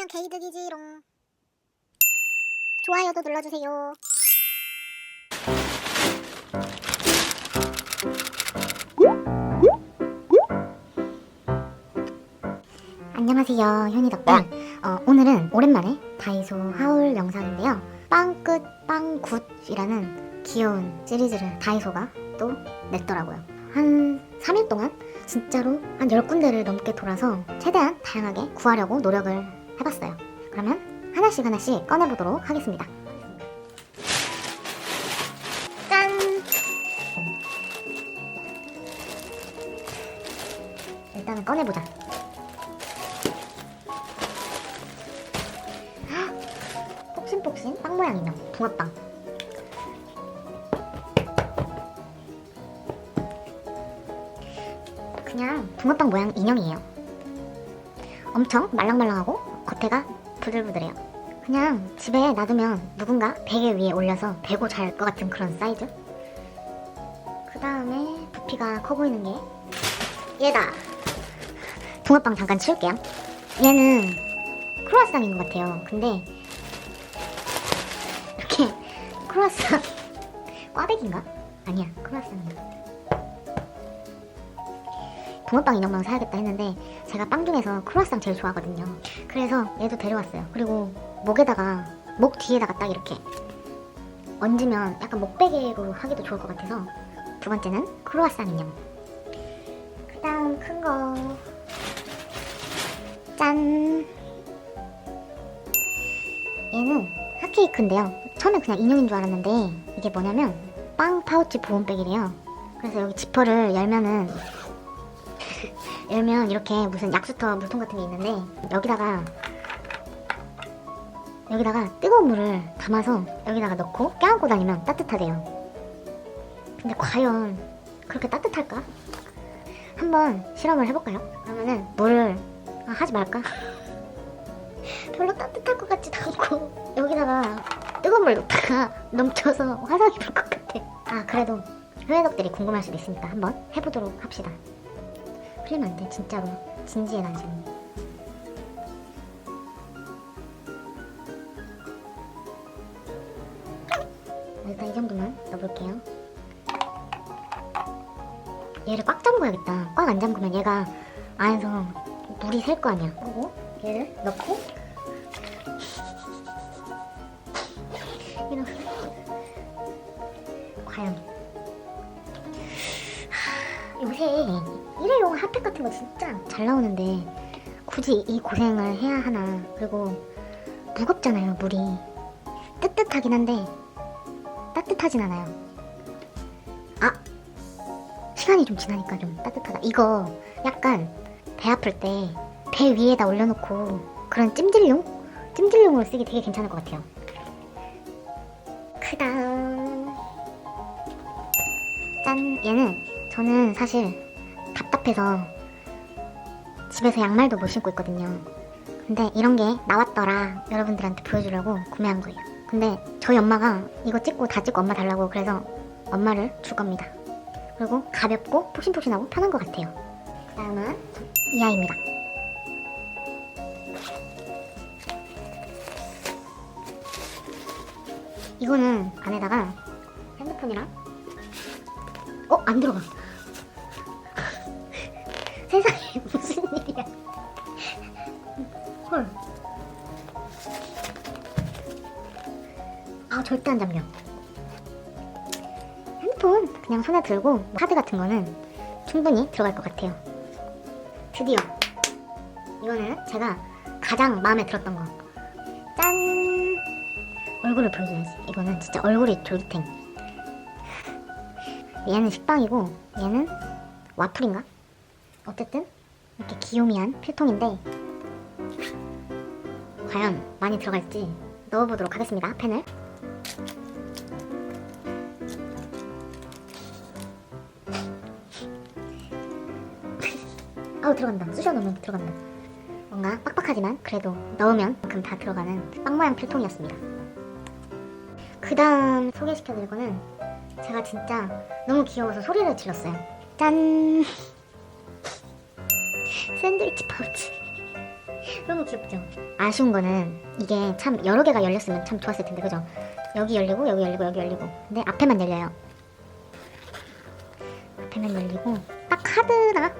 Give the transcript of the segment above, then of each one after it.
거면 개이득이지롱. 좋아요도 눌러주세요. 안녕하세요 현이 덕분 어, 오늘은 오랜만에 다이소 하울 영상인데요 빵끝 빵굿이라는 귀여운 시리즈를 다이소가 또 냈더라고요 한 3일 동안 진짜로 한 10군데를 넘게 돌아서 최대한 다양하게 구하려고 노력을 해봤어요. 그러면 하나씩 하나씩 꺼내보도록 하겠습니다. 짠! 일단은 꺼내보자. 폭신폭신 빵 모양 인형 붕어빵. 그냥 붕어빵 모양 인형이에요. 엄청 말랑말랑하고 겉에가 부들부들해요. 그냥 집에 놔두면 누군가 베개 위에 올려서 베고 잘 것 같은 그런 사이즈? 그 다음에 부피가 커 보이는 게 얘다. 붕어빵 잠깐 치울게요. 얘는 크로아상인 것 같아요. 근데 이렇게 크로아상. 꽈배기인가? 아니야 크로아상이야 붕어빵 인형만 사야겠다 했는데 제가 빵 중에서 크로아상 제일 좋아하거든요. 그래서 얘도 데려왔어요. 그리고 목에다가 목 뒤에다가 딱 이렇게 얹으면 약간 목베개로 하기도 좋을 것 같아서 두 번째는 크로아상 인형. 그 다음 큰 거. 짠. 얘는 핫케이크인데요. 처음에 그냥 인형인 줄 알았는데 이게 뭐냐면 빵 파우치 보온백이래요. 그래서 여기 지퍼를 열면은 열면 이렇게 무슨 약수터 물통 같은 게 있는데 여기다가 여기다가 뜨거운 물을 담아서 여기다가 넣고 껴안고 다니면 따뜻하대요. 근데 과연 그렇게 따뜻할까? 한번 실험을 해볼까요? 그러면은 물을 아, 하지 말까? 별로 따뜻할 것 같지도 않고 여기다가 뜨거운 물 넣다가 넘쳐서 화상이 불 것 같아 아 그래도 후회덕들이 궁금할 수도 있으니까 한번 해보도록 합시다 흘리면 안돼. 진짜로. 진지해 난 지금 일단 이 정도만 넣어볼게요. 얘를 꽉 잠궈야겠다. 꽉 안 잠그면 얘가 안에서 물이 셀 거 아니야. 그리고 얘를 넣고. 이렇게. 과연 핫팩 같은 거 진짜 잘 나오는데 굳이 이 고생을 해야 하나. 그리고 무겁잖아요 물이. 뜨뜻하긴 한데 따뜻하진 않아요. 아 시간이 좀 지나니까 좀 따뜻하다. 이거 약간 배 아플 때 배 위에다 올려놓고 그런 찜질용? 찜질용으로 쓰기 되게 괜찮을 것 같아요. 그 다음 짠. 얘는 저는 사실 답답해서 집에서 양말도 못 신고 있거든요. 근데 이런 게 나왔더라. 여러분들한테 보여주려고 구매한 거예요. 근데 저희 엄마가 이거 찍고 다 찍고 엄마 달라고 그래서 엄마를 줄 겁니다. 그리고 가볍고 폭신폭신하고 편한 것 같아요. 그 다음은 이 아이입니다. 이거는 안에다가 핸드폰이랑 어? 안 들어가 세상에 무슨 일이야 헐아 절대 안 잠겨 핸드폰 그냥 손에 들고 카드 같은 거는 충분히 들어갈 것 같아요 드디어 이거는 제가 가장 마음에 들었던 거 짠! 얼굴을 보여줘야지. 이거는 진짜 얼굴이 졸탱. 얘는 식빵이고 얘는 와플인가? 어쨌든 이렇게 귀요미한 필통인데 과연 많이 들어갈지 넣어보도록 하겠습니다. 펜을. 아우 들어간다. 쑤셔 넣으면 들어간다. 뭔가 빡빡하지만 그래도 넣으면 그만큼 다 들어가는 빵 모양 필통이었습니다. 그 다음 소개시켜드릴 거는 제가 진짜 너무 귀여워서 소리를 질렀어요. 짠! 샌드위치 파우치. 너무 귀엽죠? 아쉬운 거는 이게 참 여러 개가 열렸으면 참 좋았을 텐데 그죠? 여기 열리고 여기 열리고 여기 열리고 근데 앞에만 열려요 앞에만 열리고 딱 카드나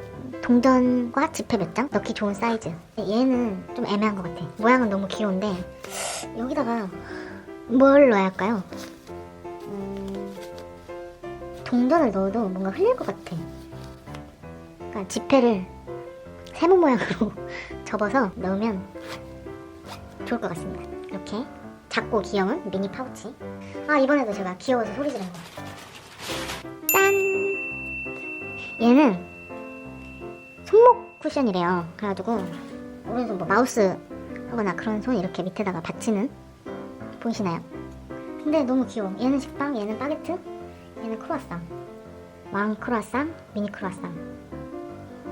동전과 지폐 몇 장 넣기 좋은 사이즈 얘는 좀 애매한 것 같아 모양은 너무 귀여운데 여기다가 뭘 넣어야 할까요? 음, 동전을 넣어도 뭔가 흘릴 것 같아 그러니까 지폐를 세모 모양으로 접어서 넣으면 좋을 것 같습니다. 이렇게 작고 귀여운 미니 파우치. 아 이번에도 제가 귀여워서 소리 지르는 거. 짠. 얘는 손목 쿠션이래요. 그래가지고 오른손 뭐 마우스 하거나 그런 손 이렇게 밑에다가 받치는 보이시나요? 근데 너무 귀여워. 얘는 식빵, 얘는 바게트, 얘는 크루아상. 왕 크루아상, 미니 크루아상.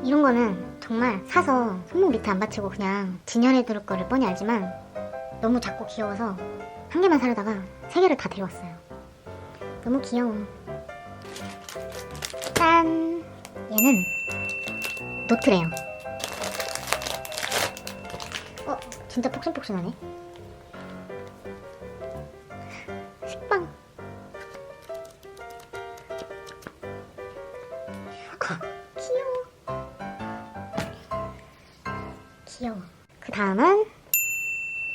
이런 거는 정말 사서 손목 밑에 안 받치고 그냥 진열해 둘 거를 뻔히 알지만 너무 작고 귀여워서 한 개만 사려다가 세 개를 다 데려왔어요. 너무 귀여워. 짠! 얘는 노트래요. 어, 진짜 폭신폭신하네. 귀여워. 그 다음은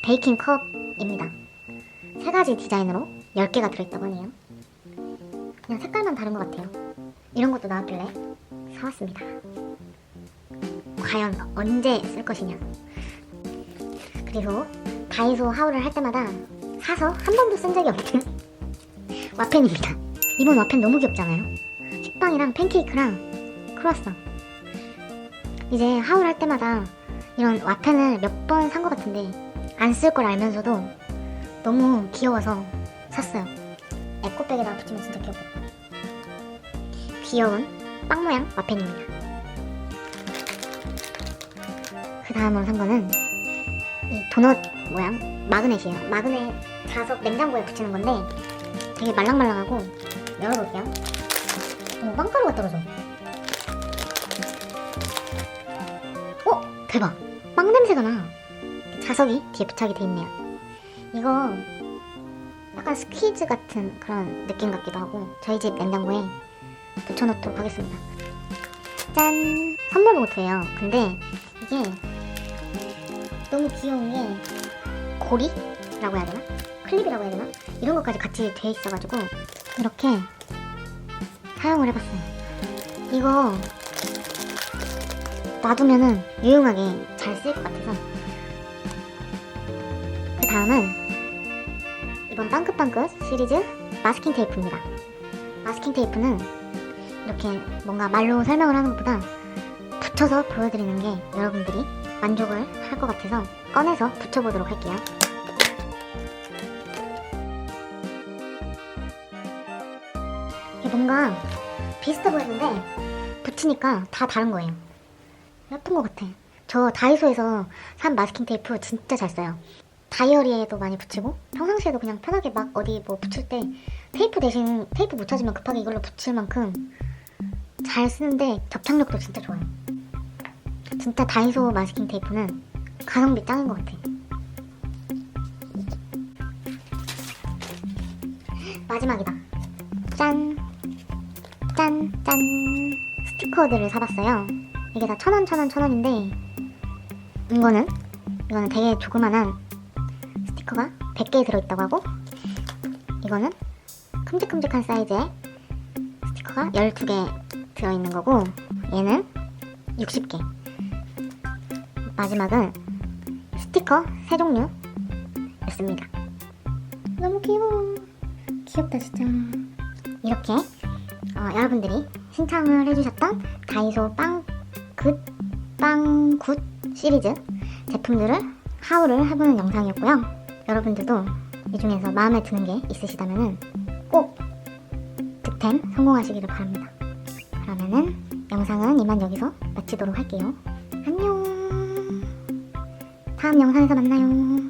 베이킹 컵입니다. 세 가지 디자인으로 10개가 들어있다고 하네요. 그냥 색깔만 다른 것 같아요. 이런 것도 나왔길래 사왔습니다. 과연 언제 쓸 것이냐. 그리고 다이소 하울을 할 때마다 사서 한 번도 쓴 적이 없는 와펜입니다. 이번 와펜 너무 귀엽잖아요. 식빵이랑 팬케이크랑 크루아상. 이제 하울 할 때마다 이런 와펜을 몇 번 산 것 같은데 안 쓸 걸 알면서도 너무 귀여워서 샀어요. 에코백에다 붙이면 진짜 귀엽겠다. 귀여운 빵 모양 와펜입니다. 그 다음으로 산 거는 이 도넛 모양 마그넷이에요. 마그넷 자석 냉장고에 붙이는 건데 되게 말랑말랑하고 열어볼게요. 어, 빵가루가 떨어져. 어? 대박! 빵 냄새가 나. 자석이 뒤에 부착이 돼 있네요. 이거 약간 스퀴즈 같은 그런 느낌 같기도 하고 저희 집 냉장고에 붙여놓도록 하겠습니다. 짠! 선물 봉투예요. 근데 이게 너무 귀여운 게 고리라고 해야 되나? 클립이라고 해야 되나? 이런 것까지 같이 돼 있어가지고 이렇게 사용을 해봤어요. 이거 놔두면은 유용하게 잘 쓰일 것 같아서 그 다음은 이번 빵긋빵긋 시리즈 마스킹 테이프입니다. 마스킹 테이프는 이렇게 뭔가 말로 설명을 하는 것보다 붙여서 보여드리는 게 여러분들이 만족을 할 것 같아서 꺼내서 붙여보도록 할게요. 이게 뭔가 비슷해 보였는데 붙이니까 다 다른 거예요. 예쁜 것 같아. 저 다이소에서 산 마스킹 테이프 진짜 잘 써요. 다이어리에도 많이 붙이고 평상시에도 그냥 편하게 막 어디 뭐 붙일 때 테이프 대신 테이프 못 찾으면 급하게 이걸로 붙일 만큼 잘 쓰는데 접착력도 진짜 좋아요. 진짜 다이소 마스킹 테이프는 가성비 짱인 것 같아. 마지막이다. 짠. 짠, 짠. 스티커들을 사봤어요. 이게 다 천 원, 천 원, 천 원인데, 이거는, 이거는 되게 조그만한 스티커가 100개 들어있다고 하고, 이거는 큼직큼직한 사이즈의 스티커가 12개 들어있는 거고, 얘는 60개. 마지막은 스티커 세 종류 였습니다. 너무 귀여워. 귀엽다, 진짜. 이렇게 어, 여러분들이 신청을 해주셨던 다이소 빵 굿 빵굿 시리즈 제품들을 하울을 해보는 영상이었고요. 여러분들도 이 중에서 마음에 드는 게 있으시다면 꼭 득템 성공하시기를 바랍니다. 그러면은 영상은 이만 여기서 마치도록 할게요. 안녕. 다음 영상에서 만나요.